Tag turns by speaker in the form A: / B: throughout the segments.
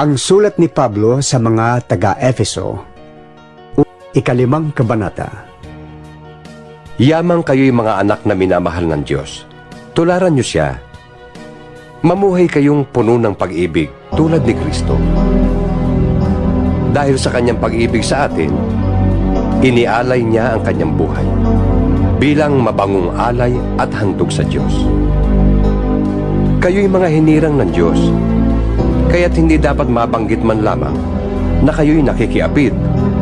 A: Ang sulat ni Pablo sa mga taga-Efeso, ikalimang kabanata.
B: Yamang kayo'y mga anak na minamahal ng Diyos. Tularan niyo siya. Mamuhay kayong puno ng pag-ibig tulad ni Kristo. Dahil sa kanyang pag-ibig sa atin, inialay niya ang kanyang buhay bilang mabangong alay at handog sa Diyos. Kayo'y mga hinirang ng Diyos, kaya't hindi dapat mabanggit man lamang na kayo'y nakikiapid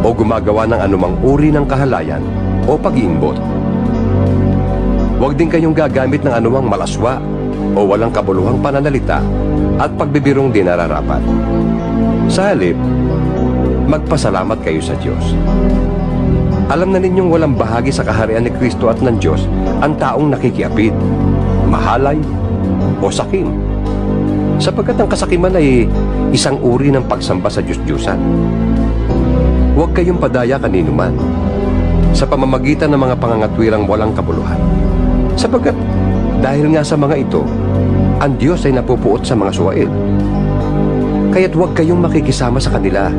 B: o gumagawa ng anumang uri ng kahalayan o pag-iimbot. Huwag din kayong gagamit ng anumang malaswa o walang kabuluhang pananalita at pagbibirong di nararapat. Sa halip, magpasalamat kayo sa Diyos. Alam na ninyong walang bahagi sa kaharian ni Kristo at ng Diyos ang taong nakikiapid, mahalay, o sakim. Sapagkat ang kasakiman ay isang uri ng pagsamba sa Diyos-Diyusan. Huwag kayong padaya kanino man sa pamamagitan ng mga pangangatwirang walang kabuluhan. Sapagkat dahil nga sa mga ito, ang Diyos ay napupuot sa mga suwail. Kaya't huwag kayong makikisama sa kanila.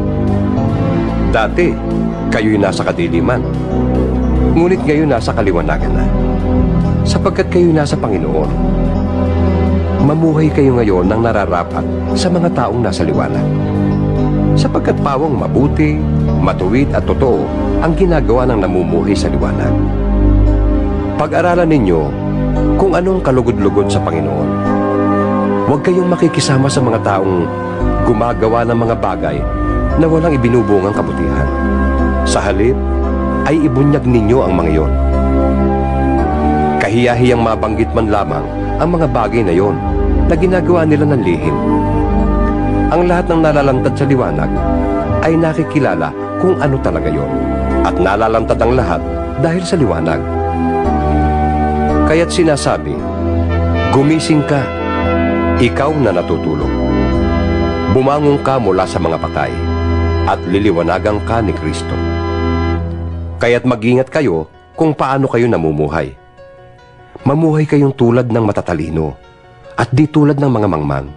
B: Dati, kayo'y nasa kadiliman. Ngunit ngayon nasa kaliwanagan na. Sapagkat kayo'y nasa Panginoon. Mamuhay kayo ngayon ng nararapat sa mga taong nasa liwanag. Sapagkat pawang mabuti, matuwid at totoo ang ginagawa ng namumuhay sa liwanag. Pag-aralan ninyo kung anong kalugod-lugod sa Panginoon. Huwag kayong makikisama sa mga taong gumagawa ng mga bagay na walang ibinubungang kabutihan. Sa halip, ay ibunyag ninyo ang mga iyon. Kahiyahiyang mabanggit man lamang ang mga bagay na iyon na ginagawa nila ng lihim. Ang lahat ng nalalantad sa liwanag ay nakikilala kung ano talaga yon at nalalantad ang lahat dahil sa liwanag. Kaya't sinasabi, Gumising ka, ikaw na natutulog. Bumangon ka mula sa mga patay at liliwanagan ka ni Kristo. Kaya't mag-ingat kayo kung paano kayo namumuhay. Mamuhay kayong tulad ng matatalino at di tulad ng mga mangmang.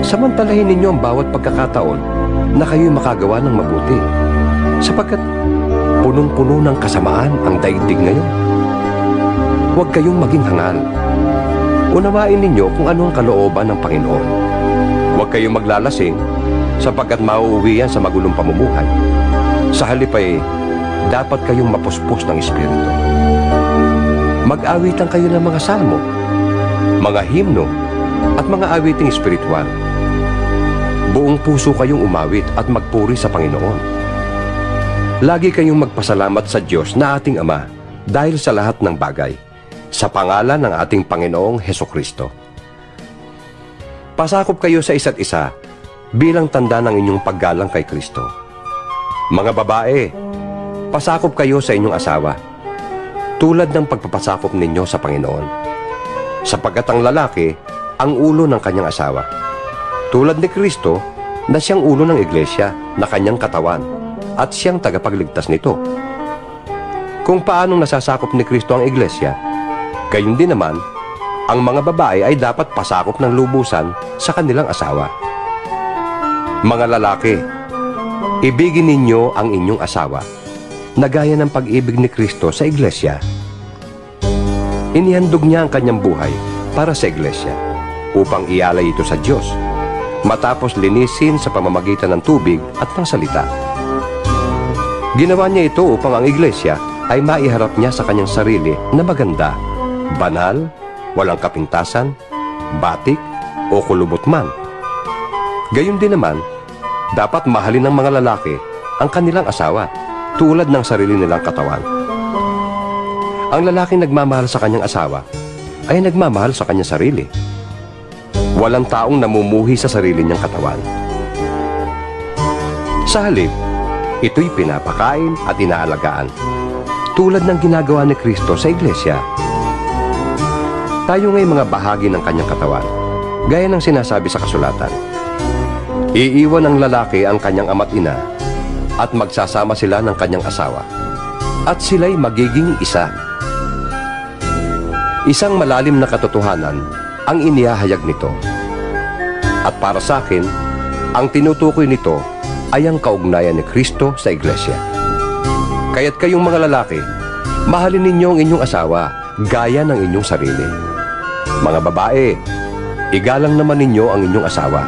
B: Samantalahin ninyo ang bawat pagkakataon na kayo'y makagawa ng mabuti sapagkat punong-puno ng kasamaan ang daigdig ngayon. Huwag kayong maging hangal. Unawain ninyo kung ano ang kalooban ng Panginoon. Huwag kayong maglalasing sapagkat mauuwi yan sa magulong pamumuhay. Sa halip ay dapat kayong mapuspos ng Espiritu. Mag-awitan kayo ng mga salmo, mga himno, at mga awiting espiritual. Buong puso kayong umawit at magpuri sa Panginoon. Lagi kayong magpasalamat sa Diyos na ating Ama dahil sa lahat ng bagay, sa pangalan ng ating Panginoong Heso Kristo. Pasakop kayo sa isa't isa bilang tanda ng inyong paggalang kay Kristo. Mga babae, pasakop kayo sa inyong asawa, tulad ng pagpapasakop ninyo sa Panginoon. Sapagkat ang lalaki, ang ulo ng kanyang asawa. Tulad ni Kristo, na siyang ulo ng iglesia na kanyang katawan at siyang tagapagligtas nito. Kung paanong nasasakop ni Kristo ang iglesia, gayon din naman, ang mga babae ay dapat pasakop ng lubusan sa kanilang asawa. Mga lalaki, ibigin ninyo ang inyong asawa na gaya ng pag-ibig ni Kristo sa iglesia. Inihandog niya ang kanyang buhay para sa iglesia upang ialay ito sa Diyos matapos linisin sa pamamagitan ng tubig at ng salita. Ginawa niya ito upang ang iglesia ay maiharap niya sa kanyang sarili na maganda, banal, walang kapintasan, batik, o kulubot man. Gayun din naman, dapat mahalin ng mga lalaki ang kanilang asawa tulad ng sarili nilang katawan. Ang lalaking nagmamahal sa kanyang asawa ay nagmamahal sa kanyang sarili. Walang taong namumuhi sa sarili niyang katawan. Sa halip, ito'y pinapakain at inaalagaan tulad ng ginagawa ni Kristo sa iglesia. Tayo nga'y mga bahagi ng kanyang katawan, gaya ng sinasabi sa kasulatan. Iiwan ng lalaki ang kanyang ama't ina at magsasama sila ng kanyang asawa at sila'y magiging isa. Isang malalim na katotohanan ang inihahayag nito. At para sa akin, Ang tinutukoy nito ay ang kaugnayan ni Kristo sa iglesia. Kaya't kayong mga lalaki, mahalin ninyo ang inyong asawa gaya ng inyong sarili. Mga babae, igalang naman ninyo ang inyong asawa